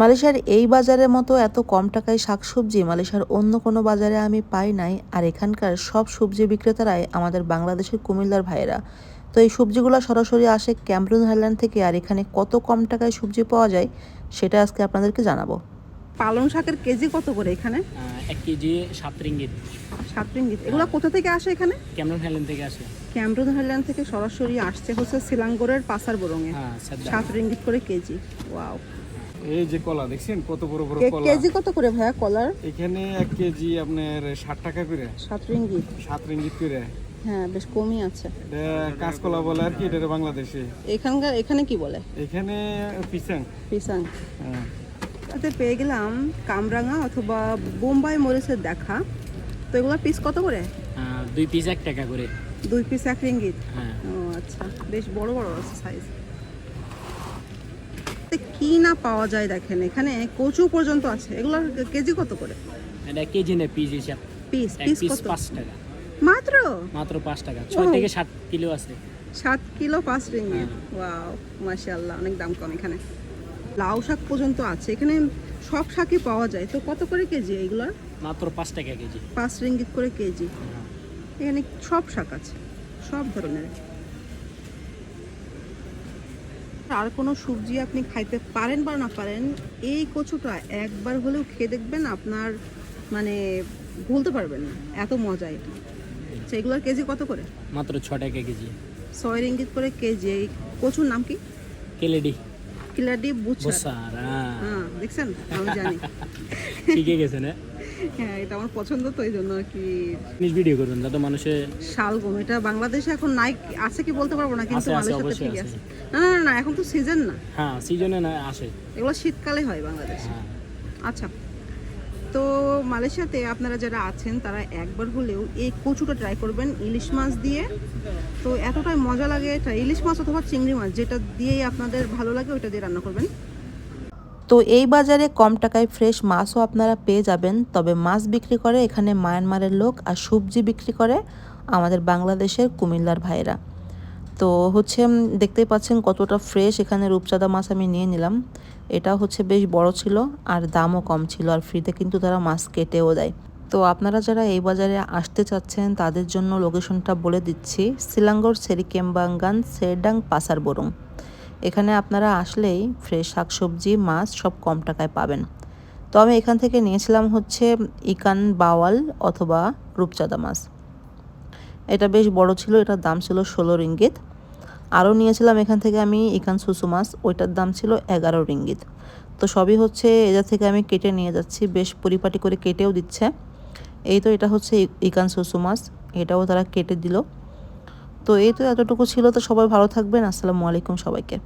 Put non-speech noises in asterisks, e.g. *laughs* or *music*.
মালয়েশিয়ার এই বাজারের মতো এত কম টাকায় শাকসবজি মালয়েশিয়ার অন্য কোনো বাজারে আমি পাই নাই। আর এখানকার সব সবজি বিক্রেতারাই আমাদের বাংলাদেশের কুমিল্লার ভাইয়েরা। তো এই সবজিগুলো সরাসরি আসে ক্যাম্পরুন হাইল্যান্ড থেকে আর এখানে কত কম টাকায় সবজি পাওয়া যায় সেটা আজকে আপনাদেরকে জানাব। পালং শাকের কেজি কত করে এখানে? এক কেজি সাত রিঙ্গিত। সাত রিঙ্গিত। এগুলো কোথা থেকে আসে এখানে? ক্যামেরন হাইল্যান্ড থেকে আসে। ক্যামরুন হাইল্যান্ড থেকে সরাসরি আসছে হচ্ছে সিলাঙ্গরের পাসার বরঙে হ্যাঁ সাত রিঙ্গিত করে কেজি। ওয়াও। এই যে কলা দেখছেন? কত বড় বড় কলা। কেজি কত করে ভাইয়া কলার? এখানে এক কেজি আপনার ষাট টাকা করে। সাত রিঙ্গিত। সাত রিঙ্গিত করে। হ্যাঁ বেশ কমই আছে। এটা কাঁচকলা বলে আর কি এটা বাংলাদেশে। এখানকার এখানে কি বলে? এখানে পিসাং। পিসাং। হ্যাঁ। তাতে পেয়ে গেলাম কামরাঙা অথবা বোম্বাই মরিচের দেখা। তো এগুলো পিস কত করে? আহ, দুই পিস এক টাকা করে। দুই পিস এক রিঙ্গিত? হ্যাঁ। ও আচ্ছা বেশ বড় বড় আছে সাইজ কি না পাওয়া যায় দেখেন এখানে কচু পর্যন্ত আছে। এগুলোর কেজি কত করে? এটা কেজি না পিস হিসাব। পিস পিস কত? পাঁচ টাকা। মাত্র? মাত্র পাঁচ টাকা। ছয় ও। থেকে সাত কিলো আছে। সাত কিলো পাঁচ রিঙ্গিত ওয়াও মাশাআল্লাহ অনেক দাম কম এখানে। লাউ শাক পর্যন্ত আছে। এখানে সব শাকই পাওয়া যায়। তো কত করে কেজি এগুলোর? মাত্র পাঁচ টাকা কেজি। পাঁচ রিঙ্গিত করে কেজি। হ্যাঁ। এখানে সব শাক আছে। সব ধরনের। আর কোনো সবজি আপনি খাইতে পারেন বা না পারেন এই কচুটা একবার হলেও খেয়ে দেখবেন আপনার মানে ভুলতে পারবেন না। এত মজা এটা। আচ্ছা এগুলোর কেজি কত করে? মাত্র ছ টাকা কেজি। ছয় রিঙ্গিত করে কেজি। এই কচুর নাম কি? কেলেডি। কিলাডি বসার হ্যাঁ। হ্যাঁ দেখছেন? আমি জানি। *laughs* ঠিকই গেছে না? হ্যাঁ এটা আমার পছন্দ তো এই জন্য আর কি ভিডিও করবেন যাতে মানুষে শালগম এটা বাংলাদেশে এখন নাই আছে কি বলতে পারব না কিন্তু আছে, আছে, মালয়েশিয়াতে ঠিক আছে। আছে। না না, না না এখন তো সিজন না। হ্যাঁ সিজনে না আসে। এগুলো শীতকালে হয় বাংলাদেশে। হ্যাঁ। আচ্ছা তো মালয়েশিয়াতে আপনারা যারা আছেন তারা একবার হলেও এই কচুটা ট্রাই করবেন ইলিশ মাছ দিয়ে। তো এতটাই মজা লাগে এটা ইলিশ মাছ অথবা চিংড়ি মাছ যেটা দিয়েই আপনাদের ভালো লাগে ওইটা দিয়ে রান্না করবেন। তো এই বাজারে কম টাকায় ফ্রেশ মাছও আপনারা পেয়ে যাবেন। তবে মাছ বিক্রি করে এখানে মায়ানমারের লোক আর সবজি বিক্রি করে আমাদের বাংলাদেশের কুমিল্লার ভাইরা তো হচ্ছে দেখতেই পাচ্ছেন কতটা ফ্রেশ এখানে রূপচাঁদা মাছ আমি নিয়ে নিলাম। এটা হচ্ছে বেশ বড় ছিল আর দামও কম ছিল আর ফ্রিতে কিন্তু তারা মাছ কেটেও দেয়। তো আপনারা যারা এই বাজারে আসতে চাচ্ছেন, তাদের জন্য লোকেশনটা বলে দিচ্ছি। সিলাঙ্গর সেরিকেম্বাঙ্গান সেরডাং পাসার বরুং এখানে আপনারা আসলেই ফ্রেশ শাকসবজি, মাছ সব কম টাকায় পাবেন। তো আমি এখান থেকে নিয়েছিলাম হচ্ছে ইকান বাওয়াল অথবা রূপচাঁদা মাছ। এটা বেশ বড় ছিল, এটার দাম ছিল ষোলো রিঙ্গিত। আরও নিয়েছিলাম এখান থেকে আমি ইকান সুসু মাছ, ওইটার দাম ছিল এগারো রিঙ্গিত। তো সবই হচ্ছে এদের থেকে আমি কেটে নিয়ে যাচ্ছি, বেশ পরিপাটি করে কেটেও দিচ্ছে। এই তো এটা হচ্ছে ইকান সুসু মাছ, এটাও তারা কেটে দিল। তো এই তো এতটুকু ছিল তো সবাই ভালো থাকবেন। আসসালামু আলাইকুম সবাইকে।